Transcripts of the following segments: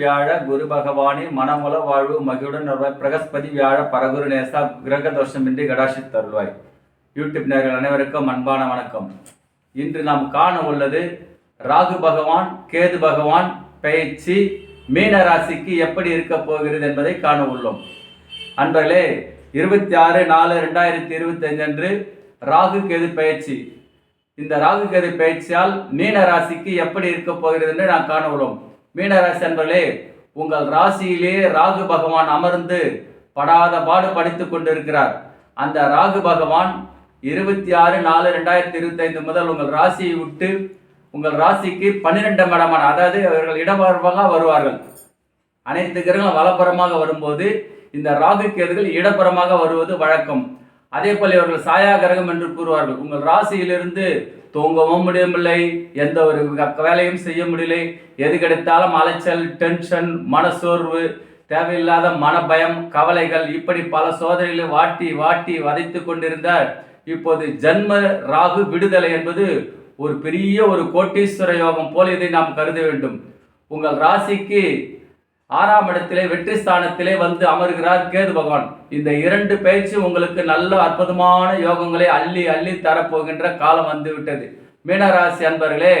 வியாழ குரு பகவானி மனமுல வாழ்வு மகிழுடன் வருவாய் பிரகஸ்பதி வியாழ பரகுரு நேசா கிரக தோஷமின்றி கடாசி தருவாய் யூடியூப் நேர்கள் அனைவருக்கும் அன்பான வணக்கம். இன்று நாம் காண உள்ளது ராகு பகவான் கேது பகவான் பயிற்சி மீன ராசிக்கு எப்படி இருக்க போகிறது என்பதை காண உள்ளோம். அன்பர்களே இருபத்தி ஆறு நாலு ரெண்டாயிரத்தி இருபத்தி அன்று ராகு கேது பயிற்சி. இந்த ராகு கேது பயிற்சியால் மீன ராசிக்கு எப்படி இருக்க போகிறது என்று நாம் காண உள்ளோம். மீனராசி அன்பர்களே உங்கள் ராசியிலே ராகு பகவான் அமர்ந்து படாத பாடு படித்து கொண்டிருக்கிறார். அந்த ராகு பகவான் இருபத்தி ஆறு நாலு ரெண்டாயிரத்தி இருபத்தைந்து முதல் உங்கள் ராசியை விட்டு உங்கள் ராசிக்கு பன்னிரெண்டாம் இடமான அதாவது அவர்கள் இடமாறுமாக வருவார்கள். அனைத்து கிரகங்களும் வலப்புறமாக வரும்போது இந்த ராகு கேதுகள் இடப்புறமாக வருவது வழக்கம். அதே போல இவர்கள் சாயா கிரகம் என்று கூறுவார்கள். உங்கள் ராசியிலிருந்து தூங்கவும் முடியவில்லை எந்த ஒரு வேலையும் செய்ய முடியலை. எது கிடைத்தாலும் அலைச்சல் டென்ஷன் மனசோர்வு தேவையில்லாத மனபயம் கவலைகள் இப்படி பல சோதனைகளை வாட்டி வாட்டி வதைத்து கொண்டிருந்த இப்போது ஜன்ம ராகு விடுதலை என்பது ஒரு பெரிய ஒரு கோட்டீஸ்வர யோகம் போல இதை நாம் கருத வேண்டும். உங்கள் ராசிக்கு ஆறாம் இடத்திலே வெற்றி ஸ்தானத்திலே வந்து அமர்கிறார் கேது பகவான். இந்த இரண்டு பேச்சு உங்களுக்கு நல்ல அற்புதமான யோகங்களை அள்ளி அள்ளி தரப்போகின்ற காலம் வந்து விட்டது மீனராசி அன்பர்களே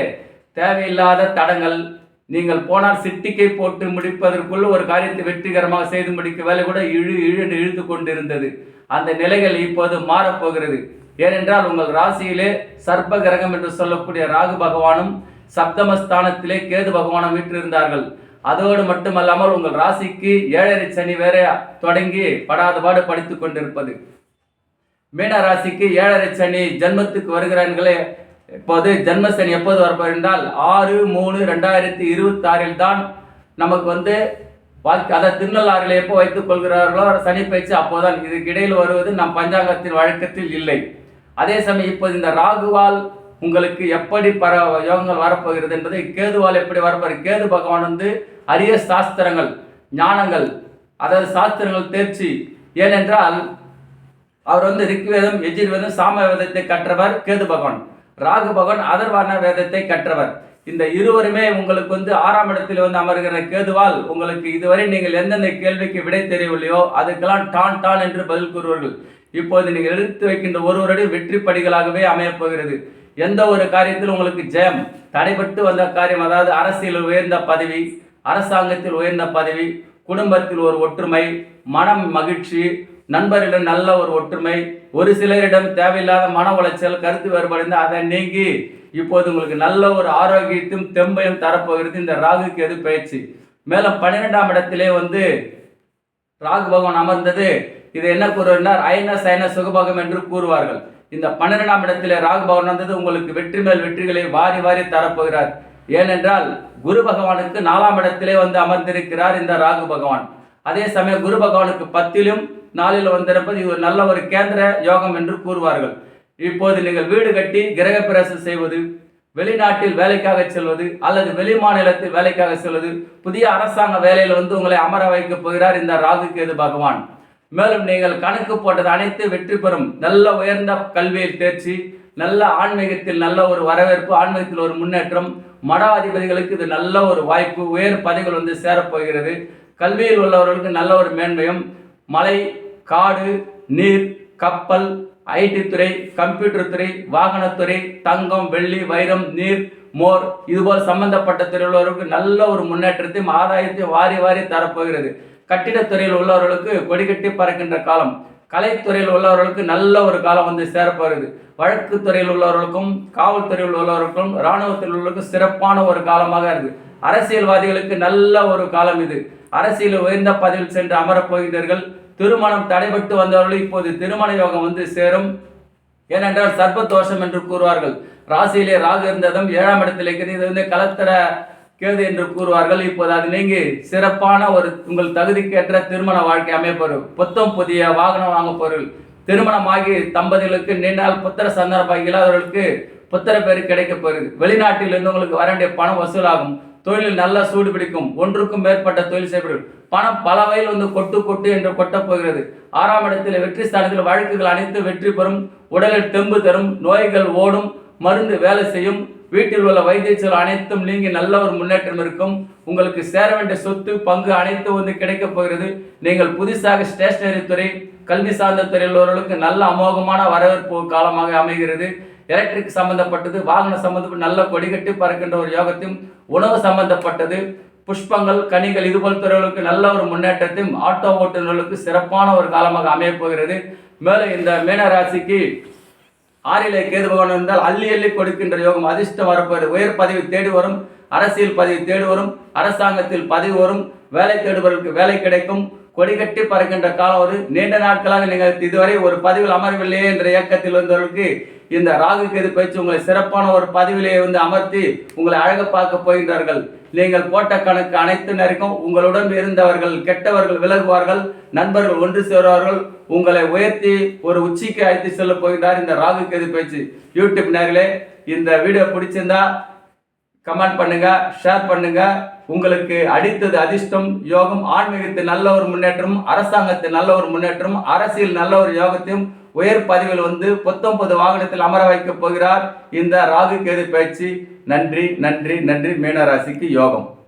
தேவையில்லாத தடங்கள். நீங்கள் போனால் சிட்டிக்கை போட்டு முடிப்பதற்குள் ஒரு காரியத்தை வெற்றிகரமாக செய்து முடிக்க வேலை கூட இழு இழுன்னு இழுத்து கொண்டிருந்தது. அந்த நிலைகள் இப்போது மாறப்போகிறது. ஏனென்றால் உங்கள் ராசியிலே சர்ப்ப கிரகம் என்று சொல்லக்கூடிய ராகு பகவானும் சப்தமஸ்தானத்திலே கேது பகவானும் வீற்றிருந்தார்கள். அதோடு மட்டுமல்லாமல் உங்கள் ராசிக்கு ஏழரை சனி வேற தொடங்கி படாத பாடு கொண்டிருப்பது. மீன ராசிக்கு ஏழரை சனி ஜென்மத்துக்கு வருகிறார்களே இப்போது ஜென்ம சனி எப்போது வரப்போகிறது என்றால் ஆறு மூணு ரெண்டாயிரத்தி இருபத்தி ஆறில் தான் நமக்கு வந்து வாழ்க்கை அதை திருநள்ளாறில் எப்போ வைத்துக் கொள்கிறார்களோ சனி பயிற்சி அப்போதான். இதுக்கு இடையில் வருவது நம் பஞ்சாங்கத்தின் வழக்கத்தில் இல்லை. அதே சமயம் இப்போது இந்த ராகுவால் உங்களுக்கு எப்படி பர யோகங்கள் வரப்போகிறது என்பதை கேதுவால் எப்படி வரப்போகிறது கேது பகவான் வந்து அரிய சாஸ்திரங்கள் ஞானங்கள் அதாவது சாஸ்திரங்கள் தேர்ச்சி. ஏனென்றால் அவர் வந்து ரிக்வேதம் எஜிர்வேதம் சாம வேதத்தை கற்றவர் கேது பகவான். ராகு பகவான் அதர்வான வேதத்தை கற்றவர். இந்த இருவருமே உங்களுக்கு வந்து ஆறாம் இடத்தில் வந்து அமர்கிற கேதுவால் உங்களுக்கு இதுவரை நீங்கள் எந்தெந்த கேள்விக்கு விடை தெரியவில்லையோ அதுக்கெல்லாம் டான் டான் என்று பதில் கூறுவார்கள். இப்போது நீங்கள் எடுத்து வைக்கின்ற ஒருவருடைய வெற்றி படிகளாகவே அமையப் போகிறது. எந்த ஒரு காரியத்தில் உங்களுக்கு ஜெயம். தடைபட்டு வந்த காரியம் அதாவது அரசியல் உயர்ந்த பதவி அரசாங்கத்தில் உயர்ந்த பதவி குடும்பத்தில் ஒரு ஒற்றுமை மனம் மகிழ்ச்சி நண்பரிடம் நல்ல ஒரு ஒற்றுமை ஒரு சிலரிடம் தேவையில்லாத மன உளைச்சல் கருத்து வேறுபாடு அதை நீங்கி இப்போது உங்களுக்கு நல்ல ஒரு ஆரோக்கியத்தையும் தெம்பையும் தரப்போகிறது இந்த ராகுக்கு எது பயிற்சி. மேலும் பன்னிரெண்டாம் இடத்திலே வந்து ராகு பகவான் அமர்ந்தது. இது என்ன கூறுவார் அயன சயன சுகபகம் என்று கூறுவார்கள். இந்த பன்னிரெண்டாம் இடத்திலே ராகு பகவான் வந்தது உங்களுக்கு வெற்றி மேல் வெற்றிகளை வாரி வாரி தரப்போகிறார். ஏனென்றால் குரு பகவானுக்கு நாலாம் இடத்திலே வந்து அமர்ந்திருக்கிறார் இந்த ராகு பகவான். அதே சமயம் குரு பகவானுக்கு பத்திலும் நாளில் வந்திருப்பது இது ஒரு நல்ல ஒரு கேந்திர யோகம் என்று கூறுவார்கள். இப்போது நீங்கள் வீடு கட்டி கிரக செய்வது வெளிநாட்டில் வேலைக்காக செல்வது அல்லது வெளி மாநிலத்தில் வேலைக்காக செல்வது புதிய அரசாங்க வேலையில் வந்து உங்களை அமர வைக்கப் போகிறார் இந்த ராகு கேது பகவான். மேலும் நீங்கள் கணக்கு போட்டது அனைத்து வெற்றி பெறும். நல்ல உயர்ந்த கல்வியில் தேர்ச்சி நல்ல ஆன்மீகத்தில் நல்ல ஒரு வரவேற்பு ஆன்மீகத்தில் ஒரு முன்னேற்றம் மட அதிபதிகளுக்கு இது நல்ல ஒரு வாய்ப்பு. உயர் பதவிகள் வந்து சேரப்போகிறது. கல்வியில் உள்ளவர்களுக்கு நல்ல ஒரு மேன்மையும். மலை காடு நீர் கப்பல் ஐடி துறை கம்ப்யூட்டர் துறை வாகனத்துறை தங்கம் வெள்ளி வைரம் நீர் மோர் இதுபோல் சம்பந்தப்பட்ட துறையில் உள்ளவர்களுக்கு நல்ல ஒரு முன்னேற்றத்தையும் ஆதாயத்தையும் வாரி வாரி தரப்போகிறது. கட்டிடத்துறையில் உள்ளவர்களுக்கு கொடிகட்டி பறக்கின்ற காலம். கலைத்துறையில் உள்ளவர்களுக்கு நல்ல ஒரு காலம் வந்து சேரப்போகிறது வழக்கு துறையில் உள்ளவர்களுக்கும் காவல்துறையில் உள்ளவர்களுக்கும் இராணுவத்தில் உள்ளவர்களுக்கும் சிறப்பான ஒரு காலமாக இருக்குது அரசியல்வாதிகளுக்கு நல்ல ஒரு காலம் இது. அரசியல் உயர்ந்த பதவியில் சென்று அமரப்போகின்றீர்கள் திருமணம் தடைபட்டு வந்தவர்கள் இப்போது திருமண யோகம் வந்து சேரும். ஏனென்றால் சர்ப்பதோஷம் என்று கூறுவார்கள். ராசியிலே ராகு இருந்ததும் ஏழாம் இடத்தில் இருக்கிறது இது வந்து கலத்தர கேது என்று கூறுவார்கள். இப்போது அது நீங்கி சிறப்பான ஒரு உங்கள் தகுதிக்கேற்ற திருமண வாழ்க்கை அமைப்பொருள். புத்தம் புதிய வாகனம் வாங்க பொருள் திருமணமாகி தம்பதிகளுக்கு நீண்டால் புத்திர சந்தர்ப்பம் இல்லாதவர்களுக்கு புத்திர பேர் கிடைக்க போகிறது வெளிநாட்டில் இருந்து உங்களுக்கு வர வேண்டிய பணம் வசூலாகும். தொழிலில் நல்ல சூடு பிடிக்கும். ஒன்றுக்கும் மேற்பட்ட தொழில் செய்யப்படும். பணம் பல வகையில் வந்து கொட்டு கொட்டு என்று கொட்டப் போகிறது. ஆறாம் இடத்தில் வெற்றி ஸ்தானத்தில் வழக்குகள் அனைத்து வெற்றி பெறும். உடலில் தெம்பு தரும். நோய்கள் ஓடும். மருந்து வேலை செய்யும். வீட்டில் உள்ள வைத்திய அனைத்தும் நீங்கி நல்ல ஒரு முன்னேற்றம் இருக்கும். உங்களுக்கு சேர வேண்டிய சொத்து பங்கு அனைத்தும் வந்து கிடைக்கப் போகிறது. நீங்கள் புதுசாக ஸ்டேஷனரி துறை கல்வி சார்ந்த துறையில் உள்ளவர்களுக்கு நல்ல அமோகமான வரவேற்பு காலமாக அமைகிறது. எலக்ட்ரிக் சம்பந்தப்பட்டது வாகன சம்பந்தப்பட்ட நல்ல கொடிகட்டி பறக்கின்ற ஒரு யோகத்தையும் உணவு சம்பந்தப்பட்டது. புஷ்பங்கள் கனிகள் இதுபோல் துறைகளுக்கு நல்ல ஒரு முன்னேற்றத்தையும் ஆட்டோ ஓட்டுநர்களுக்கு சிறப்பான ஒரு காலமாக அமையப் போகிறது. மேலும் இந்த மீனராசிக்கு ஆறிலே கேது பகவான் இருந்தால் அள்ளி அள்ளி கொடுக்கின்ற யோகம் அதிர்ஷ்டம் வரப்படு உயர் பதவி தேடி வரும் அரசியல் பதவி தேடி வரும் அரசாங்கத்தில் பதவி வரும் வேலை தேடுபவர்களுக்கு வேலை கிடைக்கும். கொடிகட்டி பறக்கின்ற காலம் ஒரு நீண்ட நாட்களாக நீங்கள் இதுவரை ஒரு பதவியில் அமரவில்லையே என்ற இயக்கத்தில் வந்தவர்களுக்கு இந்த ராகு கேது பயிற்சி உங்களை சிறப்பான ஒரு பதவியிலே வந்து அமர்த்தி உங்களை அழக பார்க்க போகின்றார்கள். நீங்கள் போட்ட கணக்கு அனைத்து நேருக்கும் உங்களுடன் இருந்தவர்கள் கெட்டவர்கள் விலகுவார்கள் நண்பர்கள் ஒன்று சேருவார்கள். உங்களை உயர்த்தி ஒரு உச்சிக்கு அழைத்து செல்ல போகின்றார் இந்த ராகு கேது பயிற்சி யூடியூப் நேர்களே இந்த வீடியோ பிடிச்சிருந்தா கமெண்ட் பண்ணுங்க ஷேர் பண்ணுங்க. உங்களுக்கு அடித்தது அதிர்ஷ்டம் யோகம் ஆன்மீகத்தில் நல்ல ஒரு முன்னேற்றம் அரசாங்கத்தில் நல்ல ஒரு முன்னேற்றம் அரசியல் நல்ல ஒரு யோகத்தையும் உயர் பதவியில் வந்து பத்தொன்பது வாகனத்தில் அமர வைக்கப் போகிறார். இந்த ராகு கேது பயிற்சி நன்றி நன்றி நன்றி. மீனராசிக்கு யோகம்.